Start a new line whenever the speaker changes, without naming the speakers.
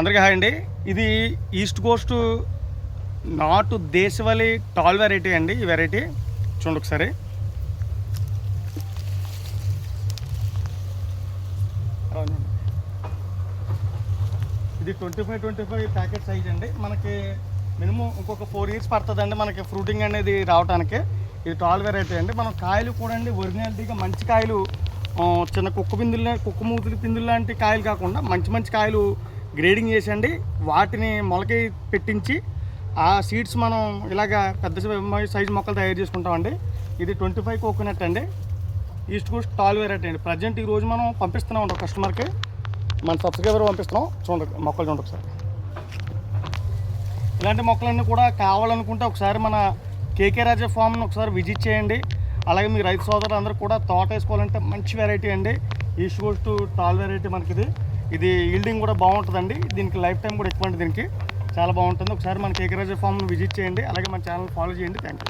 అందరికీ హాయ్ అండి. ఇది ఈస్ట్ కోస్ట్ నాటు దేశవాళీ టాల్ వెరైటీ అండి ఈ వెరైటీ. చూడండి ఒకసారి. అవునండి. ఇది twenty five twenty five packet size అండి. మనకి మినిమం ఇంకొక ఫోర్ ఇయర్స్ పడుతుందండి మనకి ఫ్రూటింగ్ అనేది రావడానికి ఇది టాల్ వెరైటీ అండి. మనం కాయలు కూడా అండి ఒరిజినాలిటీగా మంచి కాయలు చిన్న కుక్క పిందులు కుక్క మూతులు పిందులు లాంటి కాయలు కాకుండా మంచి మంచి కాయలు గ్రేడింగ్ చేసండి వాటిని మొలక పెట్టించి ఆ సీడ్స్ మనం ఇలాగా పెద్ద సైజు మొక్కలు తయారు చేసుకుంటామండి. ఇది ట్వంటీ ఫైవ్ కోకోనట్ అండి. ఈస్ట్ కోస్ట్ టాల్ వెరైటీ అండి ప్రజెంట్ ఈ రోజు మనం పంపిస్తున్నాం అండి కస్టమర్కి మన సబ్స్క్రైబర్ పంపిస్తున్నాం. చూడండి మొక్కలు చూడండి ఒకసారి. ఇలాంటి మొక్కలన్నీ కూడా కావాలనుకుంటే ఒకసారి మన కేకే రాజా ఫామ్ను ఒకసారి విజిట్ చేయండి. అలాగే మీ రైతు సోదరులు అందరూ కూడా తోట వేసుకోవాలంటే మంచి వెరైటీ అండి. ఈస్ట్ కోస్ట్ టాల్ వెరైటీ మనకి ఇది ఈల్డింగ్ కూడా బాగుంటుందండి. దీనికి లైఫ్ టైం కూడా ఎక్కువ దీనికి. చాలా బాగుంటుంది. ఒకసారి మన కేకరాజు ఫామ్ను విజిట్ చేయండి. అలాగే మన ఛానల్ ఫాలో చేయండి. Thank you